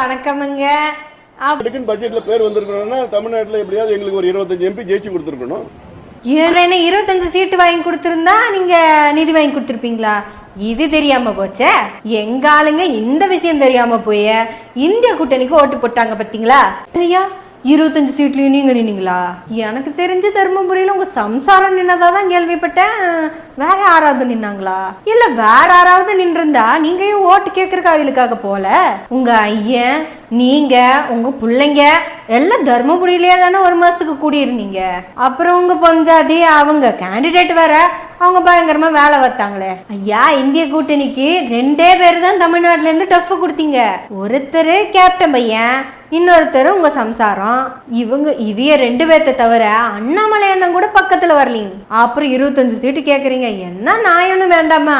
வணக்கமுங்க. அதுக்குன்னு பட்ஜெட்ல பேர் வந்திருக்கணும்னா தமிழ்நாட்டுல எப்படியாவது எங்களுக்கு ஒரு இருபத்தஞ்சு எம்பி ஜெயிச்சு கொடுத்துருக்கணும். என்ன இருபத்தஞ்சு சீட்டு வாங்கி கொடுத்துருந்தா நீங்க நிதி வாங்கி கொடுத்துருப்பீங்களா? இது தெரியாம போச்சே. எங்க ஆளுங்க இந்த விஷயம் தெரியாம போய். இந்திய கூட்டணிக்கு ஓட்டு போட்டாங்க பாத்தீங்களா? ஐயா இருபத்தஞ்சு சீட்லையும் நீங்க நின்னீங்களா? எனக்கு தெரிஞ்சு தருமபுரியில உங்க சம்சாரம் நின்னதா தான் கேள்விப்பட்டேன். வேற யாராவது நின்னாங்களா? இல்ல வேற யாராவது நின்றிருந்தா நீங்க ஏன் ஓட்டு கேட்கறக்கு காவிலுக்காக போல? உங்க ஐயன் நீங்க உங்க பிள்ளைங்க எல்லாம் தருமபுரியிலேயே தானே ஒரு மாசத்துக்கு கூடியிருந்தீங்க. அப்புறம் உங்க பஞ்சாதி அவங்க கேண்டிடேட் வேற. அவங்க பயங்கரமா வேலை வைத்தாங்களே ஐயா இந்திய கூட்டணிக்கு ரெண்டே பேர் தான் தமிழ்நாட்டுல இருந்து டஃப் கொடுத்தீங்க. ஒருத்தர் கேப்டன் பையன் இன்னொருத்தர் உங்க சம்சாரம். இவங்க இவிய ரெண்டு பேர்த்த தவிர அண்ணாமலை அண்ணன் கூட பக்கத்துல வரலீங்க. அப்புறம் இருபத்தஞ்சு சீட்டு கேக்குறீங்க. என்ன நாயன்னு வேண்டாமா?